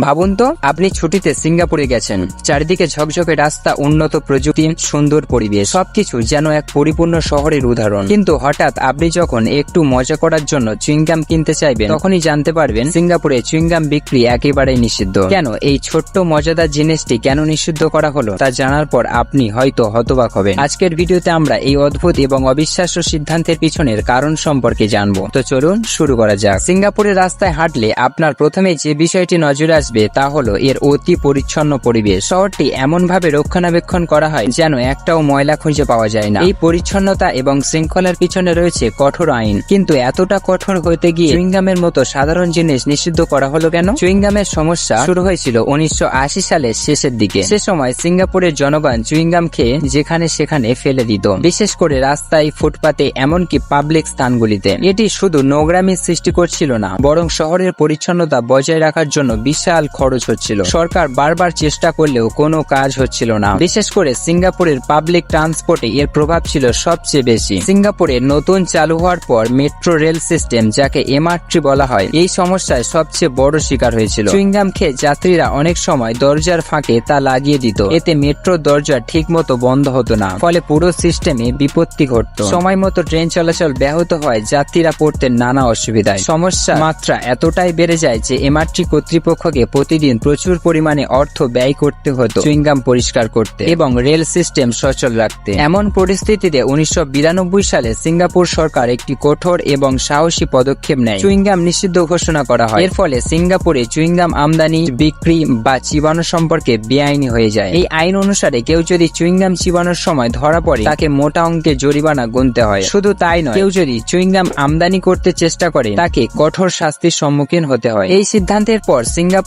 ভাবুন তো, আপনি ছুটিতে সিঙ্গাপুরে গেছেন। চারিদিকে ঝকঝকে রাস্তা, উন্নত প্রযুক্তি, সুন্দর পরিবেশ, সবকিছু যেন এক পরিপূর্ণ শহরের উদাহরণ। কিন্তু হঠাৎ আপনি যখন একটু মজা করার জন্য চুইংগাম কিনতে চাইবেন, তখনই জানতে পারবেন সিঙ্গাপুরে চুইংগাম বিক্রি একেবারেই নিষিদ্ধ। কেন এই ছোট্ট মজাদার জিনিসটি কেন নিষিদ্ধ করা হলো, তা জানার পর আপনি হয়তো হতবাক হবেন। আজকের ভিডিওতে আমরা এই অদ্ভুত এবং অবিশ্বাস্য সিদ্ধান্তের পিছনের কারণ সম্পর্কে জানব। তো চলুন শুরু করা যাক। সিঙ্গাপুরের রাস্তায় হাঁটলে আপনার প্রথমে যে বিষয়টি নজরে আসবে তা হলো এর অতি পরিচ্ছন্ন পরিবেশ। শহরটি এমনভাবে রক্ষণাবেক্ষণ করা হয় যেন একটাও ময়লা খুঁজে পাওয়া যায় না। এই পরিচ্ছন্নতা এবং শৃঙ্খলার পিছনে রয়েছে কঠোর আইন। কিন্তু এতটা কঠোর হতে গিয়ে চুইংগামের মতো সাধারণ জিনিস নিষিদ্ধ করা হলো কেন? চুইংগামের সমস্যা শুরু হয়েছিল উনিশশো সালের শেষের দিকে। সে সময় সিঙ্গাপুরের জনগণ চুইংগাম খেয়ে যেখানে সেখানে ফেলে দিত। বিশেষ করে রাস্তায়, ফুটপাতে, এমনকি পাবলিক স্থানগুলিতে। এটি শুধু নোংরামি সৃষ্টি করছিল না, বরং শহরের পরিচ্ছন্নতা বজায় রাখার জন্য বিশাল খরচ হচ্ছিল। সরকার বারবার চেষ্টা করলেও কোনো কাজ হচ্ছিল না। বিশেষ করে সিঙ্গাপুরের পাবলিক ট্রান্সপোর্টে এর প্রভাব ছিল সবচেয়ে বেশি। সিঙ্গাপুরে নতুন চালু হওয়ার পর মেট্রো রেল সিস্টেম, যাকে এমআরটি বলা হয়, এই সমস্যায় সবচেয়ে বড় শিকার হয়েছিল। চুইংগাম খেয়ে যাত্রীরা অনেক সময় দরজার ফাঁকে তা লাগিয়ে দিত। এতে মেট্রো দরজা ঠিক মতো বন্ধ হতো না। ফলে পুরো সিস্টেমে বিপত্তি ঘটত। সময় মতো ট্রেন চলাচল ব্যাহত হয়, যাত্রীরা পড়তেন নানা অসুবিধায়। সমস্যা মাত্রা এতটাই বেড়ে যায় যে এমআরটি কর্তৃপক্ষকে প্রতিদিন প্রচুর পরিমাণে অর্থ ব্যয় করতে হতো, চুইংগাম পরিষ্কার করতে এবং রেল সিস্টেম সচল রাখতে। এমন পরিস্থিতিতে উনিশশো সালে সিঙ্গাপুর সরকার একটি কঠোর এবং সাহসী পদক্ষেপ নেয়। চুইংগাম নিষিদ্ধ ঘোষণা করা হয়। এর ফলে সিঙ্গাপুরে চুইংগাম আমদানি, বিক্রি বা চিবানো সম্পর্কে বেআইনি হয়ে যায়। এই আইন অনুসারে কেউ যদি চুইংগাম চিবানোর সময় ধরা পড়ে, তাকে মোটা অঙ্কের জরিমানা গুনতে হয়। শুধু তাই নয়, কেউ যদি চুইংগাম আমদানি করতে চেষ্টা করে, তাকে কঠোর শাস্তির সম্মুখীন হতে হয়। এই সিদ্ধান্তের পর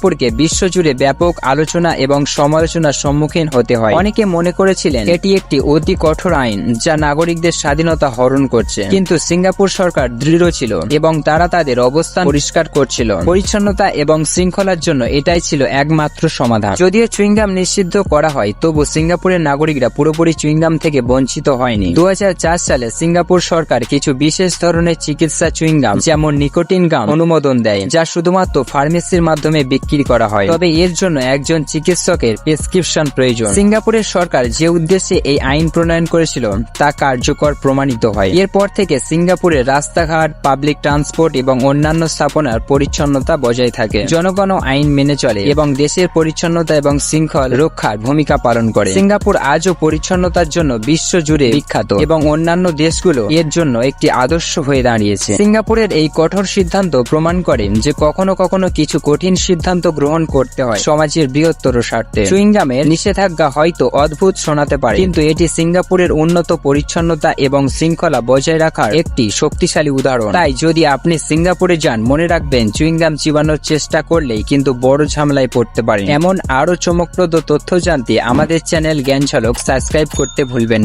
সিঙ্গাপুরকে বিশ্বজুড়ে ব্যাপক আলোচনা এবং সমালোচনার সম্মুখীন হতে হয়। অনেকে মনে করেছিলেন, এটি একটি অতি কঠোর আইন যা নাগরিকদের স্বাধীনতা হরণ করছে। কিন্তু সিঙ্গাপুর সরকার দৃঢ় ছিল এবং তারা তাদের অবস্থান পরিষ্কার করছিল। পরিচ্ছন্নতা এবং শৃঙ্খলার জন্য এটাই ছিল একমাত্র সমাধান। যদিও চুইংগাম নিষিদ্ধ করা হয়, তবু সিঙ্গাপুরের নাগরিকরা পুরোপুরি চুইংগাম থেকে বঞ্চিত হয়নি। দু হাজার চার সালে সিঙ্গাপুর সরকার কিছু বিশেষ ধরনের চিকিৎসা চুইংগাম, যেমন নিকোটিন গাম অনুমোদন দেয়, যা শুধুমাত্র ফার্মেসির মাধ্যমে বিক্রি করা হয়। তবে এর জন্য একজন চিকিৎসকের প্রেসক্রিপশন প্রয়োজন। সিঙ্গাপুরের সরকার যে উদ্দেশ্যে এই আইন প্রণয়ন করেছিল, তা কার্যকর প্রমাণিত হয়। এরপর থেকে সিঙ্গাপুরের রাস্তাঘাট, পাবলিক ট্রান্সপোর্ট এবং অন্যান্য স্থাপনার পরিচ্ছন্নতা বজায় থাকে। জনগণ আইন মেনে চলে এবং দেশের পরিচ্ছন্নতা এবং শৃঙ্খল রক্ষার ভূমিকা পালন করে। সিঙ্গাপুর আজও পরিচ্ছন্নতার জন্য বিশ্ব জুড়ে বিখ্যাত এবং অন্যান্য দেশগুলো এর জন্য একটি আদর্শ হয়ে দাঁড়িয়েছে। সিঙ্গাপুরের এই কঠোর সিদ্ধান্ত প্রমাণ করে যে কখনো কখনো কিছু কঠিন সিদ্ধান্ত গ্রহণ করতে হয়। সমাজের বৃহত্তর স্বার্থে। চুইংগামের নিষেধাজ্ঞা হয়তো অদ্ভুত শোনাতে পারে, কিন্তু এটি সিঙ্গাপুরের উন্নত পরিচ্ছন্নতা এবং শৃঙ্খলা বজায় রাখার একটি শক্তিশালী উদাহরণ। তাই যদি আপনি সিঙ্গাপুরে যান, মনে রাখবেন চুইংগাম চিবানোর চেষ্টা করলেই কিন্তু বড় ঝামেলায় পড়তে পারেন। এমন আরও চমকপ্রদ তথ্য জানতে আমাদের চ্যানেল জ্ঞান ঝলক সাবস্ক্রাইব করতে ভুলবেন।